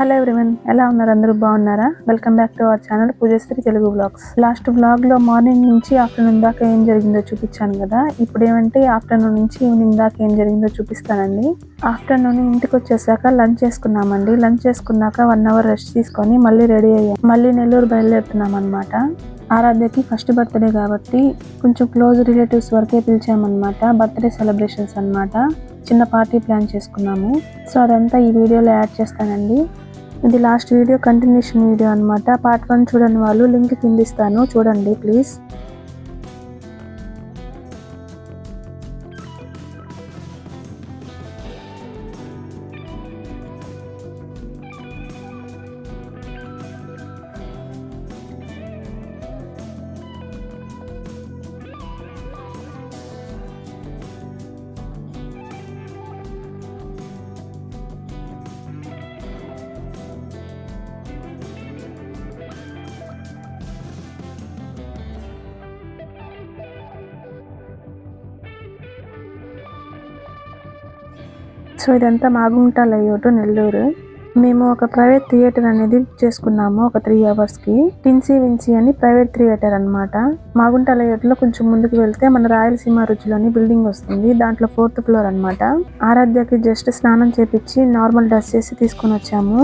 Hello everyone ఎలా ఉన్నారు? అందరూ బాగున్నారా? Welcome back to our channel Poojasri Telugu vlogs last బ్లాగ్లో మార్నింగ్ నుంచి ఆఫ్టర్నూన్ దాకా ఏం జరిగిందో చూపించాను కదా. ఇప్పుడు ఏమంటే ఆఫ్టర్నూన్ నుంచి ఈవినింగ్ దాకా ఏం జరిగిందో చూపిస్తానండి. ఆఫ్టర్నూన్ ఇంటికి వచ్చేసాక లంచ్ చేసుకున్నామండి. లంచ్ చేసుకున్నాక వన్ అవర్ రెస్ట్ తీసుకొని మళ్ళీ రెడీ అయ్యాం. మళ్ళీ నెల్లూరు బయలుదేరుతున్నాం అనమాట ఆరాధ్యకి ఫస్ట్ బర్త్డే కాబట్టి కొంచెం క్లోజ్ రిలేటివ్స్ వరకే పిలిచామన్నమాట. బర్త్డే సెలబ్రేషన్స్ అనమాట చిన్న పార్టీ ప్లాన్ చేసుకున్నాము. సో అదంతా ఈ వీడియోలో యాడ్ చేస్తానండి. ఇది లాస్ట్ వీడియో కంటిన్యూషన్ వీడియో అన్నమాట. పార్ట్ వన్ చూడని వాళ్ళు లింక్ కింద ఇస్తాను. చూడండి ప్లీజ్. సో ఇదంతా మాగుంట లేఅవుట్ నెల్లూరు. మేము ఒక ప్రైవేట్ థియేటర్ అనేది బుక్ చేసుకున్నాము ఒక త్రీ అవర్స్కి. టిన్సీ విన్సీ అని ప్రైవేట్ థియేటర్ అన్నమాట. మాగుంట లేఅవుట్లో కొంచెం ముందుకు వెళ్తే మన రాయలసీమ రుచిలోని బిల్డింగ్ వస్తుంది. దాంట్లో ఫోర్త్ ఫ్లోర్ అన్నమాట. ఆరాధ్యకి జస్ట్ స్నానం చేపించి నార్మల్ డ్రెస్ చేసి తీసుకొని వచ్చాము.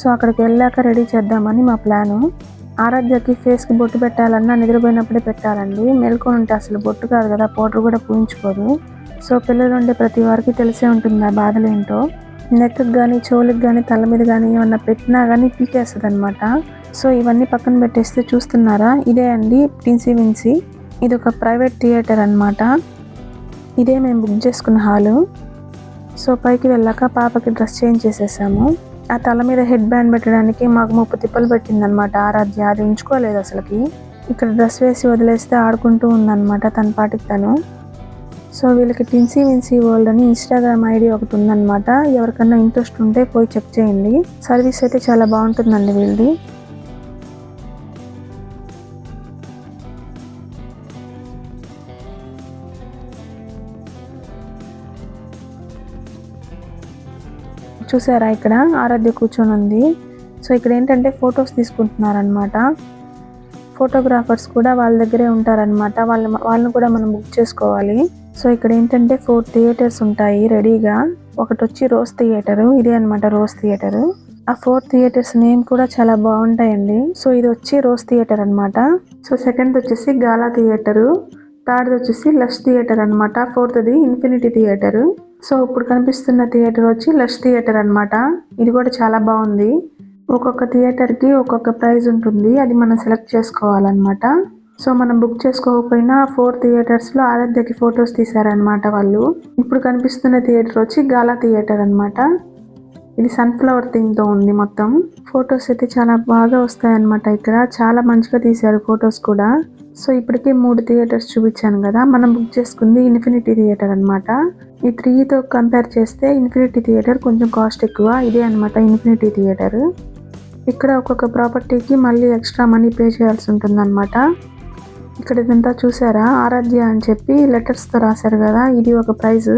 సో అక్కడికి వెళ్ళాక రెడీ చేద్దామని మా ప్లాను. ఆరాధ్యకి ఫేస్కి బొట్టు పెట్టాలన్నా నిద్రపోయినప్పుడే పెట్టాలండి. మెల్కొని ఉంటే అసలు బొట్టు కాదు కదా పౌడర్ కూడా పూయించుకోదు. సో పిల్లలు ఉండే ప్రతి వారికి తెలిసే ఉంటుంది ఆ బాధలు ఏంటో నెక్ కానీ చెవులకు కానీ తల మీద కానీ ఏమన్నా పెట్టినా కానీ పీకేస్తుంది అనమాట సో ఇవన్నీ పక్కన పెట్టేస్తే చూస్తున్నారా? ఇదే అండి టిన్సీ విన్సీ. ఇది ఒక ప్రైవేట్ థియేటర్ అన్నమాట. ఇదే మేము బుక్ చేసుకున్న హాలు. సో పైకి వెళ్ళాక పాపకి డ్రెస్ చేంజ్ చేసేసాము. ఆ తల మీద హెడ్ బ్యాండ్ పెట్టడానికి మాకు ముప్పు తిప్పలు పెట్టిందనమాట ఆరాధ్య అది ఉంచుకోలేదు అసలుకి. ఇక్కడ డ్రెస్ వేసి వదిలేస్తే ఆడుకుంటూ ఉందన్నమాట తన పాటికి తను. సో వీళ్ళకి టిన్సీ విన్సీ వరల్డ్ అని ఇన్స్టాగ్రామ్ ఐడి ఒకటి ఉందన్నమాట. ఎవరికన్నా ఇంట్రెస్ట్ ఉంటే పోయి చెక్ చేయండి. సర్వీస్ అయితే చాలా బాగుంటుందండి వీళ్ళది. చూసారా ఇక్కడ? ఆరాధ్య కూర్చొని ఉంది. సో ఇక్కడ ఏంటంటే ఫొటోస్ తీసుకుంటున్నారనమాట ఫోటోగ్రాఫర్స్ కూడా వాళ్ళ దగ్గరే ఉంటారనమాట వాళ్ళ వాళ్ళని కూడా మనం బుక్ చేసుకోవాలి. సో ఇక్కడ ఏంటంటే ఫోర్ థియేటర్స్ ఉంటాయి రెడీగా. ఒకటి వచ్చి రోజ్ థియేటర్ ఇదే అనమాట రోజ్ థియేటర్. ఆ ఫోర్ థియేటర్స్ నేమ్ కూడా చాలా బాగుంటాయండి. సో ఇది వచ్చి రోజ్ థియేటర్ అన్నమాట. సో సెకండ్ వచ్చేసి గాలా థియేటర్ థర్డ్ వచ్చేసి లష్ థియేటర్ అనమాట ఫోర్త్ది ఇన్ఫినిటీ థియేటర్. సో ఇప్పుడు కనిపిస్తున్న థియేటర్ వచ్చి లష్ థియేటర్ అన్నమాట. ఇది కూడా చాలా బాగుంది. ఒక్కొక్క థియేటర్కి ఒక్కొక్క ప్రైజ్ ఉంటుంది. అది మనం సెలెక్ట్ చేసుకోవాలన్నమాట. సో మనం బుక్ చేసుకోకపోయినా ఫోర్ థియేటర్స్లో ఆరాధ్యకి ఫొటోస్ తీశారనమాట వాళ్ళు. ఇప్పుడు కనిపిస్తున్న థియేటర్ వచ్చి గాలా థియేటర్ అన్నమాట. ఇది సన్ఫ్లవర్ థీమ్తో ఉంది మొత్తం. ఫొటోస్ అయితే చాలా బాగా వస్తాయన్నమాట ఇక్కడ. చాలా మంచిగా తీశారు ఫొటోస్ కూడా. సో ఇప్పటికే మూడు థియేటర్స్ చూపించాను కదా. మనం బుక్ చేసుకుంది ఇన్ఫినిటీ థియేటర్ అన్నమాట. ఈ త్రీతో కంపేర్ చేస్తే ఇన్ఫినిటీ థియేటర్ కొంచెం కాస్ట్ ఎక్కువ. ఇదే అనమాట ఇన్ఫినిటీ థియేటర్ ఇక్కడ ఒక్కొక్క ప్రాపర్టీకి మళ్ళీ ఎక్స్ట్రా మనీ పే చేయాల్సి ఉంటుందన్నమాట. ఇక్కడ ఇదంతా చూసారా? ఆరాధ్య అని చెప్పి లెటర్స్తో రాశారు కదా ఇది ఒక ప్రైజ్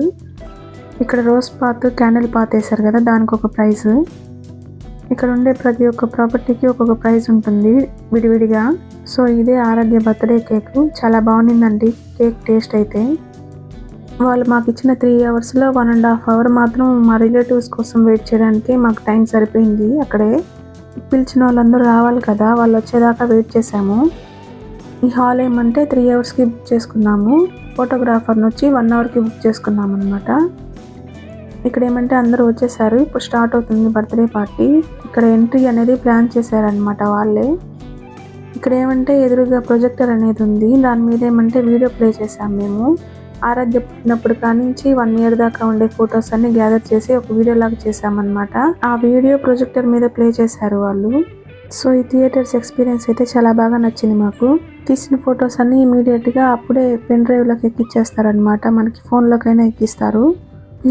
ఇక్కడ రోజ్ పాత్ క్యాండిల్ పాత్ వేశారు కదా దానికి ఒక ప్రైజ్ ఇక్కడ ఉండే ప్రతి ఒక్క ప్రాపర్టీకి ఒక్కొక్క ప్రైజ్ ఉంటుంది విడివిడిగా. సో ఇదే ఆరాధ్య బర్త్డే కేక్ చాలా బాగుండిందండి కేక్ టేస్ట్ అయితే. వాళ్ళు మాకు ఇచ్చిన త్రీ అవర్స్లో వన్ అండ్ హాఫ్ అవర్ మాత్రం మా రిలేటివ్స్ కోసం వెయిట్ చేయడానికి మాకు టైం సరిపోయింది అక్కడే. పిలిచిన వాళ్ళందరూ రావాలి కదా వాళ్ళు వచ్చేదాకా వెయిట్ చేసాము ఈ హాల్ ఏమంటే త్రీ అవర్స్కి బుక్ చేసుకున్నాము. ఫోటోగ్రాఫర్ని వచ్చి వన్ అవర్కి బుక్ చేసుకున్నాం అనమాట ఇక్కడ ఏమంటే అందరూ వచ్చేసారు. ఇప్పుడు స్టార్ట్ అవుతుంది బర్త్డే పార్టీ ఇక్కడ ఎంట్రీ అనేది ప్లాన్ చేశారనమాట వాళ్ళే. ఇక్కడ ఏమంటే ఎదురుగా ప్రొజెక్టర్ అనేది ఉంది. దాని మీద ఏమంటే వీడియో ప్లే చేసాం మేము. ఆరాధ్య పుట్టినప్పుడు కానించి వన్ ఇయర్ దాకా ఉండే ఫొటోస్ అన్ని గ్యాదర్ చేసి ఒక వీడియో లాగా చేసామన్నమాట ఆ వీడియో ప్రొజెక్టర్ మీద ప్లే చేశారు వాళ్ళు. సో ఈ థియేటర్స్ ఎక్స్పీరియన్స్ అయితే చాలా బాగా నచ్చింది మాకు. తీసిన ఫొటోస్ అన్ని ఇమీడియట్గా అప్పుడే పెన్ డ్రైవ్లోకి ఎక్కిచ్చేస్తారనమాట మనకి ఫోన్లోకైనా ఎక్కిస్తారు.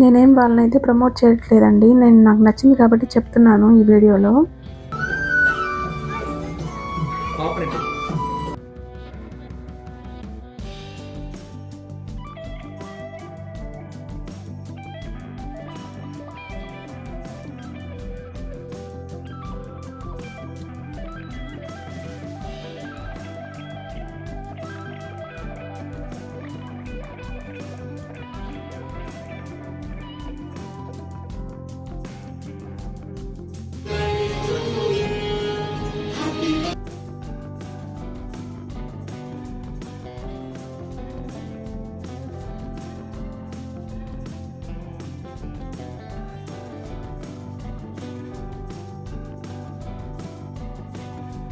నేనేం వాళ్ళని అయితే ప్రమోట్ చేయట్లేదండి. నేను నాకు నచ్చింది కాబట్టి చెప్తున్నాను ఈ వీడియోలో.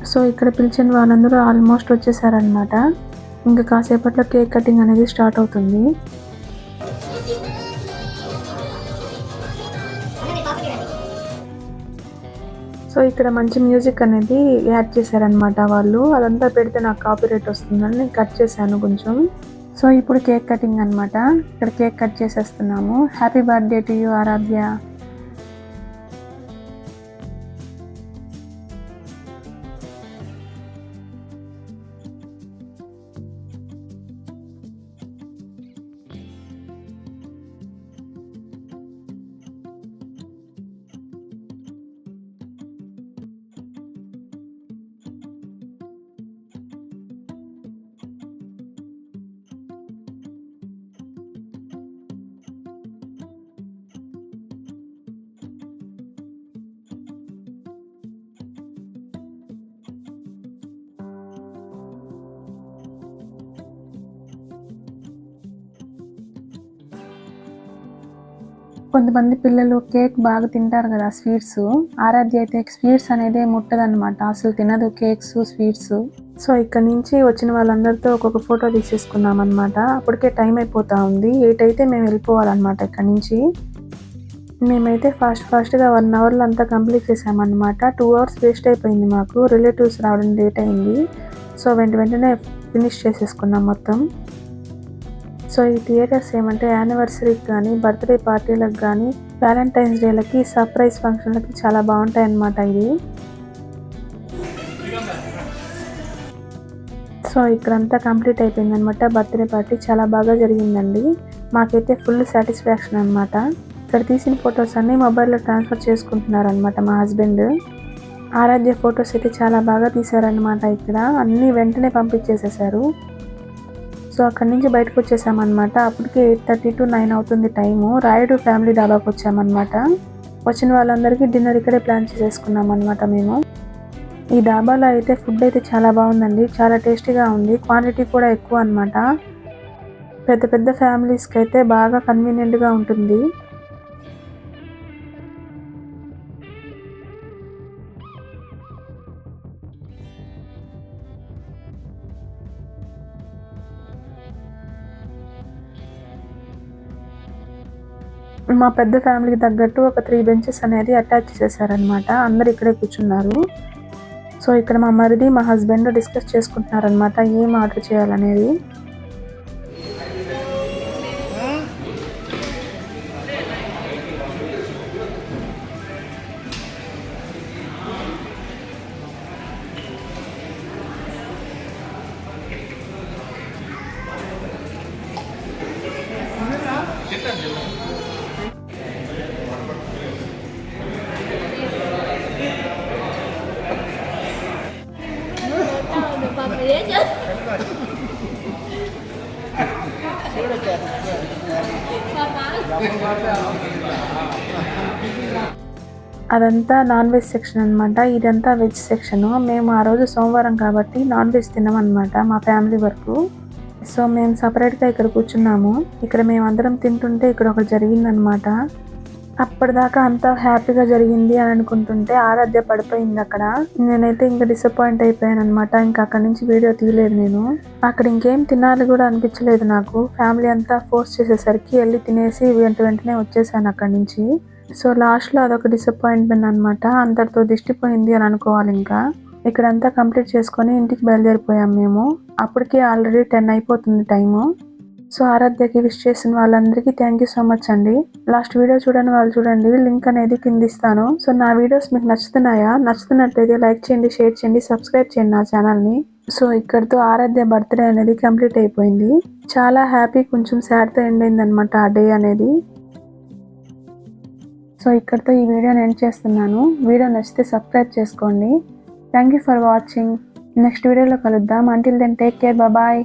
సో ఇక్కడ పిలిచిన వాళ్ళందరూ ఆల్మోస్ట్ వచ్చేసారనమాట ఇంకా కాసేపట్లో కేక్ కటింగ్ అనేది స్టార్ట్ అవుతుంది. సో ఇక్కడ మంచి మ్యూజిక్ అనేది యాడ్ చేశారనమాట వాళ్ళు. అదంతా పెడితే నాకు కాపీ రేట్ వస్తుందని నేను కట్ చేశాను కొంచెం. సో ఇప్పుడు కేక్ కటింగ్ అన్నమాట. ఇక్కడ cake cut చేసేస్తున్నాము. Happy birthday to you Aradhya కొంతమంది పిల్లలు కేక్ బాగా తింటారు కదా స్వీట్స్. ఆరాధ్య అయితే స్వీట్స్ అనేది ముట్టదన్నమాట. అసలు తినదు కేక్స్ స్వీట్స్. సో ఇక్కడ నుంచి వచ్చిన వాళ్ళందరితో ఒక్కొక్క ఫోటో తీసేసుకున్నాం అనమాట అప్పటికే టైం అయిపోతా ఉంది. ఎయిట్ అయితే మేము వెళ్ళిపోవాలన్నమాట ఇక్కడ నుంచి. మేమైతే ఫాస్ట్ ఫాస్ట్గా వన్ అవర్లో అంతా కంప్లీట్ చేసామన్నమాట. టూ అవర్స్ వేస్ట్ అయిపోయింది మాకు. రిలేటివ్స్ రావడం లేట్ అయింది. సో వెంట వెంటనే ఫినిష్ చేసేసుకున్నాం మొత్తం. సో ఈ థియేటర్స్ ఏమంటే యానివర్సరీకి కానీ బర్త్డే పార్టీలకు కానీ వ్యాలంటైన్స్ డేలకి సర్ప్రైజ్ ఫంక్షన్లకి చాలా బాగుంటాయి అన్నమాట ఇది సో ఇక్కడంతా కంప్లీట్ అయిపోయింది అనమాట బర్త్డే పార్టీ చాలా బాగా జరిగిందండి. మాకైతే ఫుల్ సాటిస్ఫాక్షన్ అనమాట ఇక్కడ తీసిన ఫొటోస్ అన్నీ మొబైల్లో ట్రాన్స్ఫర్ చేసుకుంటున్నారు అనమాట మా హస్బెండ్ ఆరాధ్య ఫొటోస్ అయితే చాలా బాగా తీశారనమాట ఇక్కడ. అన్నీ వెంటనే పంపించేసేసారు. సో అక్కడి నుంచి బయటకు వచ్చేసామన్నమాట. అప్పటికి ఎయిట్ థర్టీ టు నైన్ అవుతుంది టైము. రాయుడు ఫ్యామిలీ డాబాకి వచ్చామన్నమాట. వచ్చిన వాళ్ళందరికీ డిన్నర్ ఇక్కడే ప్లాన్ చేసేసుకున్నాం అనమాట మేము. ఈ డాబాలో అయితే ఫుడ్ అయితే చాలా బాగుందండి. చాలా టేస్టీగా ఉంది. క్వాంటిటీ కూడా ఎక్కువ అనమాట పెద్ద పెద్ద ఫ్యామిలీస్కి అయితే బాగా కన్వీనియంట్గా ఉంటుంది. మా పెద్ద ఫ్యామిలీకి తగ్గట్టు ఒక త్రీ బెంచెస్ అనేది అటాచ్ చేశారనమాట అందరు ఇక్కడే కూర్చున్నారు. సో ఇక్కడ మా మరిది మా హస్బెండ్ డిస్కస్ చేసుకుంటున్నారనమాట ఏం ఆర్డర్ చేయాలనేది. అదంతా నాన్ వెజ్ సెక్షన్ అనమాట ఇదంతా వెజ్ సెక్షన్. మేము ఆ రోజు సోమవారం కాబట్టి నాన్ వెజ్ తిన్నామన్నమాట మా ఫ్యామిలీ వరకు. సో మేము సపరేట్గా ఇక్కడ కూర్చున్నాము. ఇక్కడ మేమందరం తింటుంటే ఇక్కడ ఒకటి జరిగిందనమాట అప్పటిదాకా అంతా హ్యాపీగా జరిగింది అని అనుకుంటుంటే ఆరాధ్య పడిపోయింది అక్కడ. నేనైతే ఇంకా డిసప్పాయింట్ అయిపోయాను అనమాట ఇంకా అక్కడ నుంచి వీడియో తీయలేదు నేను. అక్కడ ఇంకేం తినాలి కూడా అనిపించలేదు నాకు. ఫ్యామిలీ అంతా ఫోర్స్ చేసేసరికి వెళ్ళి తినేసి వెంట వెంటనే వచ్చేసాను అక్కడి నుంచి. సో లాస్ట్లో అదొక డిసప్పాయింట్మెంట్ అనమాట అంతటితో దిష్టిపోయింది అని అనుకోవాలి ఇంకా. ఇక్కడంతా కంప్లీట్ చేసుకొని ఇంటికి బయలుదేరిపోయాం మేము. అప్పటికే ఆల్రెడీ టెన్ అయిపోతుంది టైము. సో ఆరాధ్యకి విష్ చేసిన వాళ్ళందరికీ థ్యాంక్ యూ సో మచ్ అండి. లాస్ట్ వీడియో చూడని వాళ్ళు చూడండి లింక్ అనేది కింద ఇస్తాను. సో నా వీడియోస్ మీకు నచ్చుతున్నాయా? నచ్చుతున్నట్లయితే లైక్ చేయండి షేర్ చేయండి సబ్స్క్రైబ్ చేయండి నా ఛానల్ని సో ఇక్కడితో ఆరాధ్య బర్త్డే అనేది కంప్లీట్ అయిపోయింది. చాలా హ్యాపీ కొంచెం సాడ్తో ఎండ్ అయింది అనమాట ఆ డే అనేది. సో ఇక్కడితో ఈ వీడియోని ఎండ్ చేస్తున్నాను. వీడియో నచ్చితే సబ్స్క్రైబ్ చేసుకోండి. Thank you for watching next వీడియోలో కలుద్దాం. Until then take care bye